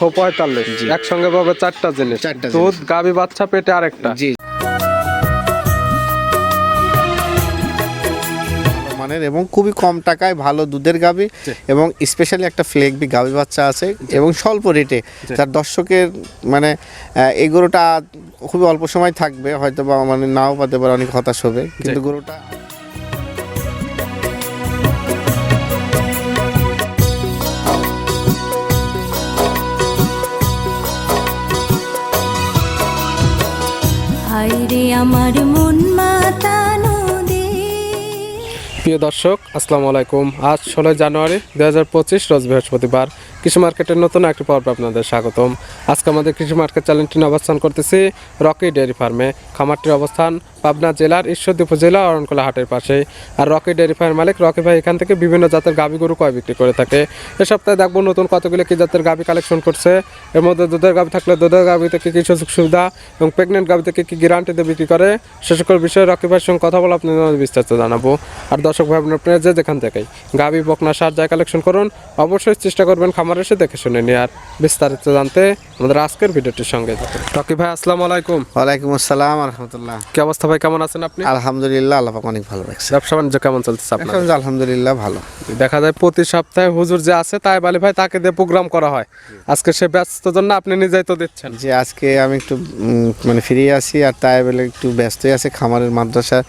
লক্ষ পঁয়তাল্লিশ। একসঙ্গে পাবে চারটা জিনিস। চারটা দুধ গাভী বাচ্চা পেটে আরেকটা। জি। মানের এবং খুবই কম টাকায় ভালো দুধের গাবি এবং স্পেশালি একটা ফ্লেগবি গাবি বাচ্চা আছে এবং স্বল্প রেটে। যার দর্শকের মানে এই গরুটা খুবই অল্প সময় থাকবে হয়তো বা মানে নাও পাতে পারে অনেক হতাশ হবে। কিন্তু গরুটা প্রিয় দর্শক আসসালামু আলাইকুম। আজ ষোলোই জানুয়ারি দু হাজার পঁচিশ রোজ বৃহস্পতিবার। কৃষি মার্কেটের নতুন একটি পর্বে আপনাদের স্বাগতম। আজকে আমাদের কৃষি মার্কেট চ্যানেলটি অবস্থান করতেছি রকি ডেয়ারি ফার্মে। খামারটির অবস্থান পাবনা জেলার ঈশ্বরদী উপজেলা অরণকোলা হাটের পাশে। আর রকি ডেয়ারি ফার্মের মালিক রকি ভাই এখান থেকে বিভিন্ন জাতের গাভী গরু কয় বিক্রি করে থাকে। এ সপ্তাহে দেখব নতুন কতগুলো কি জাতের গাভী কালেকশন করছে। এর মধ্যে দুধের গাভী থাকলে দুধের গাভী থেকে কি সুযোগ সুবিধা এবং প্রেগনেন্ট গাভী থেকে কি গ্যারান্টিতে বিক্রি করে, সে সকল বিষয়ে রকি ভাইয়ের সঙ্গে কথা বলে আপনাদের বিস্তারিত জানাব। আর দর্শক ভাই, আপনারা যে যেখান থেকেই গাভী বকনা, সার যায় কালেকশন করুন, অবশ্যই চেষ্টা করবেন খামার এসে দেখে শুনে নিয়ে আর বিস্তারিত জানতে আমাদের আজকের ভিডিওটির সঙ্গে রকি ভাই আসসালামু আলাইকুম। ওয়ালাইকুম আসসালাম রহমতুল্লাহ কি অবস্থা ভাই কেমন আছেন আপনি? আলহামদুলিল্লাহ আল্লাহ অনেক ভালো রাখছে। ব্যবসা বাণিজ্য কেমন চলতেছে আপনার এখন আলহামদুলিল্লাহ ভালো। দেখা যায় প্রতি সপ্তাহে হুজুর যে আছে তাই বালি ভাই তাকে দিয়ে প্রোগ্রাম করা হয়। আজকে সে ব্যস্ত জন্য আপনি নিজেই তো দিচ্ছেন। যে আজকে আমি একটু মানে ফিরে আসি আর তাই বলে একটু ব্যস্তই আছে খামারের মাদ্রাসার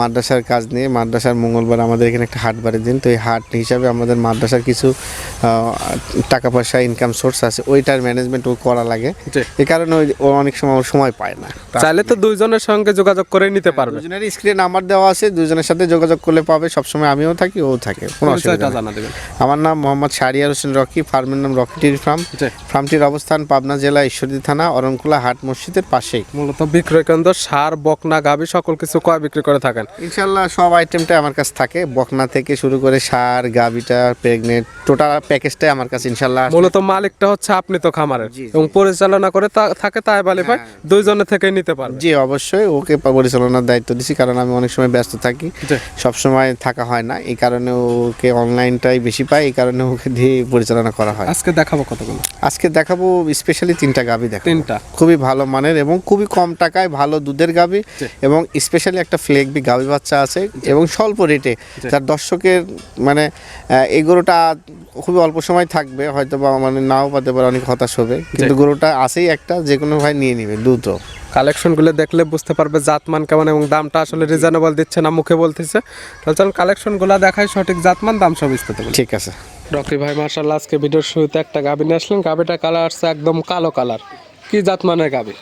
মাদ্রাসার কাজ নিয়ে। মাদ্রাসার মঙ্গলবার আমাদের এখানে একটা হাট বারের দিন তো এই হাট হিসাবে আমাদের মাদ্রাসার কিছু টাকা পয়সা ইনকাম সোর্স আছে ওইটার ম্যানেজমেন্ট ও করা লাগে। এই কারণে ওই- ও অনেক সময় ওর সময় পায় না। চাইলে তো দুইজনের সঙ্গে যোগাযোগ করে নিতে পারবে। দুজনের স্ক্রিনে নাম্বার দেওয়া আছে দুজনের সাথে যোগাযোগ করলে পাবে সবসময় আমিও থাকি ও থাকে কোনো অসুবিধা নেই। জানা দেবেন আমার নাম মোহাম্মদ শাহরিয়ার হোসেন রকি ফার্মের নাম রকি ডেয়ারি ফার্ম ফার্মটির অবস্থান পাবনা জেলা ঈশ্বরদী থানা অরণকুলা হাট মসজিদের পাশেই। মূলত বিক্রয় কেন্দ্র সার বকনা গাবি সকল কিছু কয় বিক্রি করে থাকেন? ইনশাল্লাহ সব আইটেমটাই আমার কাছে থাকে। বকনা থেকে শুরু করে সার গাবিটা প্রেগনেন্ট টোটাল প্যাকেজটাই আমার কাছে ইনশাল্লাহ মূলত মালিকটা হচ্ছে আপনি তো খামারের। এবং পরিচালনা করে থাকে তাই বালি ভাই দুইজনের থেকে নিতে পারবে। জি অবশ্যই ওকে পরিচালনার দায়িত্ব দিছি কারণ আমি অনেক সময় ব্যস্ত থাকি। সব সময় থাকা হয় না এই কারণে ওকে অনলাইনটাই বেশি পাই এই কারণে ওকে দিয়ে পরিচালনা করা হয়। আজকে দেখাবো কতগুলো? আজকে দেখাবো স্পেশালি তিনটা গাবি দেখাবো। তিনটা। খুবই ভালো মানের এবং খুবই কম টাকায় ভালো দুধের গাবি এবং স্পেশালি একটা ফ্লেগবি গাবি বাচ্চা আছে এবং স্বল্প রেটে। যার দর্শকের মানে গরুটা খুবই অল্প সময় থাকবে হয়তো বা মানে নাও পাতে পারে অনেক হতাশ হবে। কিন্তু গরুটা আছেই একটা যে কোনো ভাই নিয়ে নিবে দ্রুত কালেকশনগুলো দেখলে বুঝতে পারবে জাতমান কেমন এবং দামটা আসলে রিজনেবল দিচ্ছে না মুখে বলতেছে। তাহলে চলুন কালেকশনগুলো দেখাই সঠিক জাতমান দাম সব বিস্তারিত ঠিক আছে। রকি ভাই মার্শাল্লাহ আজকে ভিডিওর শুরুতে একটা গাবি নিয়ে আসলেন গাবিটা কালার আসছে একদম কালো কালার কি জাতমানের গাবি?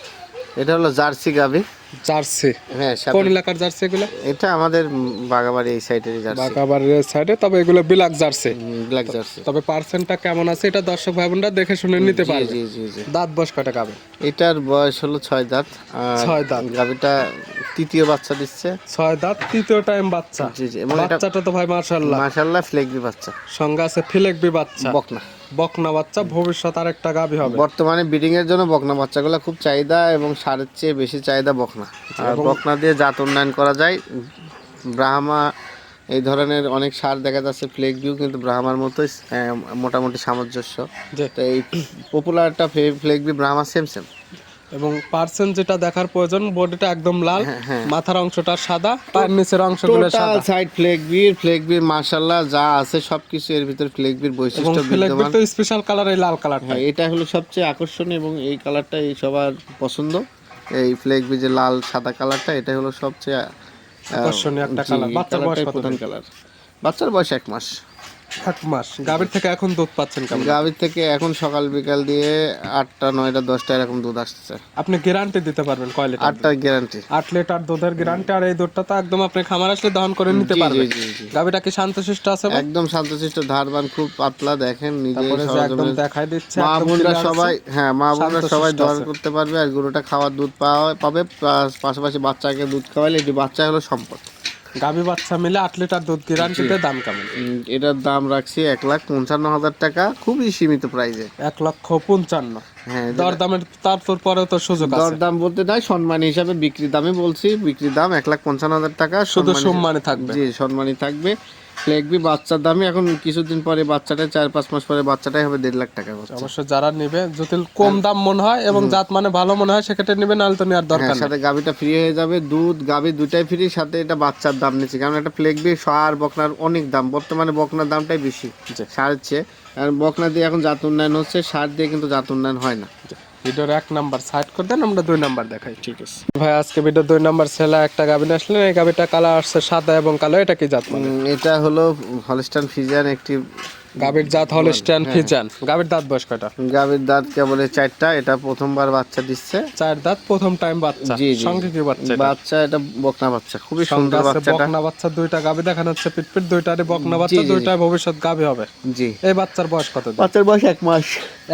এটা হলো জার্সি গাবি জার্সি? হ্যাঁ কোন এলাকার জার্সি এগুলো? এটা আমাদের বাগাবাড়ি এই সাইডের জার্সি। বাঁকাবাড়ির সাইডে তবে এগুলো বিলাক জার্সি। Black jersey. তবে পার্সেন্টটা কেমন আছে এটা দর্শক ভাই বোনরা দেখে শুনে নিতে পারবে। জি জি জি। দাঁত বয়স কয়টা গাবে এটার বয়স হলো ছয় দাঁত। ছয় দাঁত। গাবিটা তৃতীয় বাচ্চা দিচ্ছে। ছয় দাঁত তৃতীয় টাইম বাচ্চা। জি জি এটা বাচ্চাটা তো ভাই মার্শাল্লাহ মাশাল্লাহ ফ্লেগবি বাচ্চা। সঙ্গে আছে ফিলেকবি বাচ্চা। বকনা। বকনা বাচ্চা ভবিষ্যৎ আর একটা গাভী হবে। বর্তমানে ব্রিডিং এর জন্য বকনা বাচ্চাগুলো খুব চাহিদা এবং সারের চেয়ে বেশি চাহিদা বকনা। আর বকনা দিয়ে জাত উন্নয়ন করা যায়। ব্রাহ্মা এই ধরনের অনেক সার দেখা যাচ্ছে ফ্লেক ভিউ কিন্তু ব্রাহ্মার মতোই মোটামুটি সামঞ্জস্য। তো এই পপুলারটা ফ্লেক ভিউ ব্রাহ্মা সেম সেম এবং পার্সেন্ট যেটা দেখার প্রয়োজন বডিটা একদম লাল মাথার অংশটা সাদা পায়ের নিচের অংশগুলো সাদা। সাইড ফ্লেক বির মার্শাল্লাহ যা আছে সবকিছু এর ভিতর ফ্লেক বির এবং বৈশিষ্ট্য বিদ্যমান। তো স্পেশাল কালার এই লাল কালারটা হ্যাঁ এটা হলো সবচেয়ে আকর্ষণীয় এবং এই কালারটা এই সবার পছন্দ। এই ফ্লেক যে লাল সাদা কালারটা এটা হলো সবচেয়ে আকর্ষণীয় একটা কালার বাচ্চার বয়স কত প্রধান কালার বাচ্চার বয়স এক মাস। মাস। গাভীর থেকে এখন দুধ পাচ্ছেন কেমন? গাভীর থেকে এখন সকাল বিকাল দিয়ে আটটা নয়টা দশটা এরকম দুধ আসছে। আপনি গ্যারান্টি দিতে পারবেন কয় লিটার আটটা গ্যারান্টি আট লিটার দুধের গ্যারান্টি আর এই দুধটা তো একদম আপনি খামার আসলে দহন করে নিতে পারবেন। গাভীটা কি শান্তশিষ্ট আছে একদম শান্তশিষ্ট ধারবান খুব পাতলা দেখেন নিজে একদম দেখাই দিচ্ছে মা বোনরা সবাই হ্যাঁ মা বোনরা সবাই দহন করতে পারবে আর গরুটা খাওয়ার দুধ পাওয়া পাবে পাশাপাশি বাচ্চাকে দুধ খাওয়ালে এটি বাচ্চা হলো সম্পদ। গাভী বাচ্চা মিলে আট লিটার দুধ গ্যারান্টিতে দাম কেমন? এটার দাম রাখছি এক লাখ পঞ্চান্ন হাজার টাকা খুবই সীমিত প্রাইজে এক লক্ষ পঞ্চান্ন। হ্যাঁ দর দামের তারপর পরেও তো সুযোগ আছে। দরদাম বলতে নাই সম্মান হিসাবে বিক্রি দামে বলছি বিক্রি দাম এক লাখ পঞ্চান্ন হাজার টাকা শুধু সম্মানে থাকবে। জি সম্মানী থাকবে। বাচ্চার দামই এখন কিছুদিন পরে বাচ্চাটা চার পাঁচ মাস পরে বাচ্চাটাই হবে দেড় লাখ টাকা অবশ্য যারা নিবে যদি কম দাম মনে হয় এবং জাত মানে ভালো মনে হয় সেক্ষেত্রে নিবে নাহলে তো নেওয়ার দরকার হ্যাঁ সাথে গাভিটা ফ্রি হয়ে যাবে দুধ গাভি দুটাই ফ্রি সাথে এটা বাচ্চার দাম নিচ্ছে। কারণ একটা ফ্লেগবি সার বকনার অনেক দাম বর্তমানে বকনার দামটাই বেশি। সারের চেয়ে আর বকনা দিয়ে এখন জাত উন্নয়ন হচ্ছে সার দিয়ে কিন্তু জাত উন্নয়ন হয় না। ভিডিওর এক নাম্বার সাইড করে দেন আমরা দুই নাম্বার দেখাই। ঠিক আছে। ভাই আজকে ভিডিও দুই নাম্বার ছেলে একটা গাভিন আসলেন এই গাভিটা কালার আসছে সাদা এবং কালো এটা কি জাত মানে? এটা হলো হলস্টান ফিজিয়ান একটি গাভির জাত হল স্ট্যান্ড ফিজান গাভির দাঁত বয়স কয়টা? গাভীর দাঁত কেবল চারটা এটা প্রথমবার বাচ্চা দিচ্ছে। চার দাঁত প্রথম টাইম বাচ্চা। সঙ্গে কি বাচ্চা বাচ্চা এটা বকনা বাচ্চা খুবই সুন্দর বাচ্চা বকনা বাচ্চা দুইটা গাবে দেখানো হচ্ছে পিটপিট দুইটারই বকনা বাচ্চা। দুইটা ভবিষ্যৎ গাবে হবে। জি। এই বাচ্চার বয়স কত বাচ্চার বয়স এক মাস।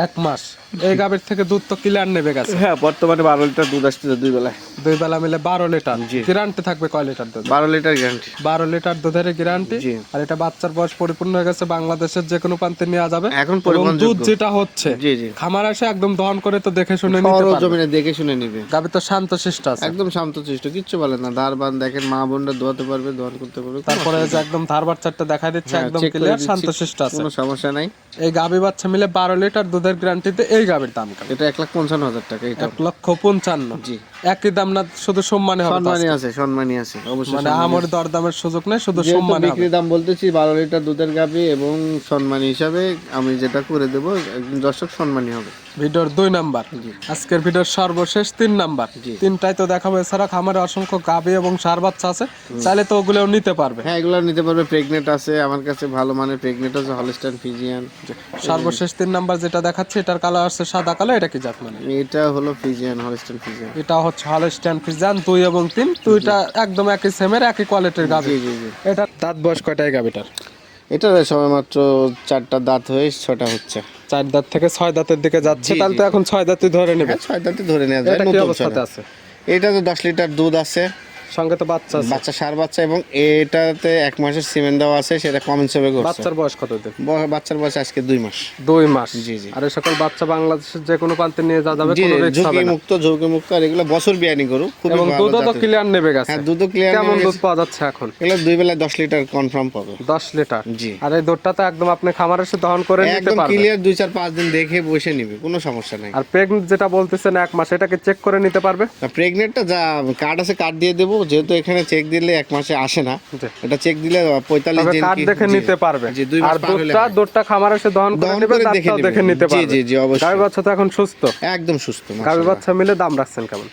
এক মাস। এই গাভির থেকে দুধ তো ক্লিয়ার নেবে গেছে। হ্যাঁ বর্তমানে বারো লিটার দুধ আসছে দুই বেলায়। দুই বেলা মিলে বারো লিটার। গ্যারান্টি থাকবে কয় লিটার দুধ বারো লিটার গ্যারান্টি বারো লিটার দুধের গ্যারান্টি আর এটা বাচ্চার বয়স পরিপূর্ণ হয়ে গেছে বাংলাদেশের যে কোনো প্রান্তে নেওয়া যাবে। এখন দুধ যেটা হচ্ছে জি জি। খামার আসে একদম দহন করে তো দেখে শুনে নিতে পারবে। জমিনে দেখে শুনে নিবে। গাভি তো শান্ত শিষ্ট আছে। একদম শান্ত শান্তশিষ্ট কিচ্ছু বলে না। ধার বান দেখেন মা বোনরা দোয়াতে পারবে দোয়ান করতে পারবে তারপরে একদম ধার বাচ্চাটা দেখা দিচ্ছে হ্যাঁ, একদম ক্লিয়ার শান্ত শিষ্ট আছে। কোনো সমস্যা নাই। এই গাভি বাচ্চা মিলে বারো লিটার দুধের গ্যারান্টিতে এই গাভির দাম এটা এক লাখ পঞ্চান্ন হাজার টাকা এটা। এক লক্ষ পঞ্চান্ন। জি। একই দাম না শুধু সম্মানে হবে তো সম্মানী আজকে? আছে সম্মানী আছে অবশ্যই মানে আমার দরদামের সুযোগ নেই শুধু যেহেতু সম্মানে হবে। বিক্রি দাম বলতেছি বারো লিটার দুধের গাভি এবং সম্মানী হিসাবে আমি যেটা করে দেবো একজন দর্শক সম্মানী হবে। ভিডিওর দুই নাম্বার। আজকের ভিডিওর সর্বশেষ তিন নাম্বার। তিনটাই তো দেখাবো এছাড়া খামারে অসংখ্য গাভি এবং সার বাচ্চা আছে চাইলে তো ওগুলোও নিতে পারবে। হ্যাঁ এগুলো নিতে পারবে প্রেগনেন্ট আছে আমার কাছে ভালো মানের প্রেগনেন্ট আছে হলস্টাইন ফিজিয়ান। সর্বশেষ তিন নাম্বার যেটা দেখাচ্ছে এটার কালার আসছে সাদা কালো এটা কি জাত মানে? এটা হলো ফিজিয়ান হলস্টাইন ফিজিয়ান। এটা হচ্ছে হলস্টাইন ফ্রিজান দুই এবং তিন। দুইটা একদম একই সেমের একই কোয়ালিটির গাভি। এটা দাঁত বয়স কয়টায় গাভিটার? এটা সময় মাত্র চারটা দাঁত হয়ে ছটা হচ্ছে। চার দাঁত থেকে ছয় দাঁতের দিকে যাচ্ছে তাহলে তো এখন ছয় দাঁতই ধরে নেবে। হ্যাঁ ছয় দাঁতই ধরে নেওয়া যায় নতুন আছে? এটা তো দশ লিটার দুধ আছে। সঙ্গে তো বাচ্চা আছে। বাচ্চা সার বাচ্চা এবং এটাতে এক মাসের সিমেন্ট দেওয়া আছে সেটা কম হিসেবে করছে বাচ্চার বয়স কত বাচ্চার বয়স আজকে দুই মাস। দুই মাস। জি, জি। আর সকল বাচ্চা বাংলাদেশের যে কোনো প্রান্তে নিয়ে যাওয়া যাবে কোনো রিস্ক হবে না। মুক্ত ঝুঁকি মুক্ত আর এগুলো বছর বিয়ানি গরু খুবই এবং দুধও তো ক্লিয়ার নেবে গেছে। হ্যাঁ দুধও ক্লিয়ার কেমন দুধ পাওয়া যাচ্ছে এখন? এগুলো দুই বেলায় দশ লিটার কনফার্ম পাবে। দশ লিটার? জি। আর এই দুধটা তো একদম আপনি খামারে এসে দহন করে নিতে একদম ক্লিয়ার দুই চার পাঁচ দিন দেখে বসে নিবে কোনো সমস্যা নাই। আর প্রেগনেন্ট যেটা বলতেছেন এক মাস এটাকে চেক করে নিতে পারবে? প্রেগনেন্টটা যা কার্ড আছে কার্ড দিয়ে দেবো যেহেতু এখানে চেক দিলে এক মাসে আসে না। এটা চেক দিলে পঁয়তাল্লিশ দিন কার্ড দেখে নিতে পারবে। জি দুই মাস পার হলে দুধটা। দুধটা খামারে এসে দহন করে নেবে দেখে নিতে পারবে। জি, জি, অবশ্যই। বাচ্চা তো এখন সুস্থ? একদম সুস্থ বাচ্চা মিলে দাম রাখছেন কেমন?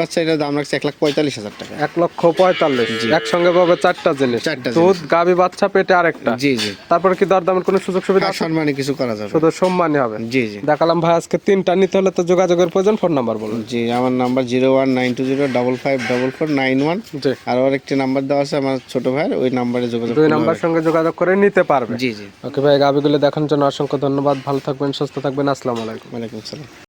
বাচ্চা এটার দাম রাখছে এক লাখ পঁয়তাল্লিশ হাজার টাকা। এক লক্ষ পঁয়তাল্লিশ। একসঙ্গে পাবে চারটা জিনিস। চারটা দুধ গাভী বাচ্চা পেটে আরেকটা। জি জি। তারপরে কি দরদামের কোনো সুযোগ সুবিধা? সম্মানে কিছু করা যাবে? শুধু সম্মানই হবে। জি জি। দেখালাম ভাই আজকে তিনটা। নিতে হলে তো যোগাযোগের প্রয়োজন ফোন নাম্বার বলুন। জি আমার number zero one nine two zero double five double four nine one জি। আর ওর একটি নাম্বার দেওয়া আছে আমার ছোট ভাইয়ের ওই নাম্বারে যোগাযোগ দুই করলে নাম্বার সঙ্গে যোগাযোগ করে নিতে পারবে। জি জি। ওকে ভাই গাবিগুলো দেখার জন্য অসংখ্য ধন্যবাদ। ভালো থাকবেন সুস্থ থাকবেন। আসসালামু আলাইকুম। ওয়ালাইকুম আসসালাম।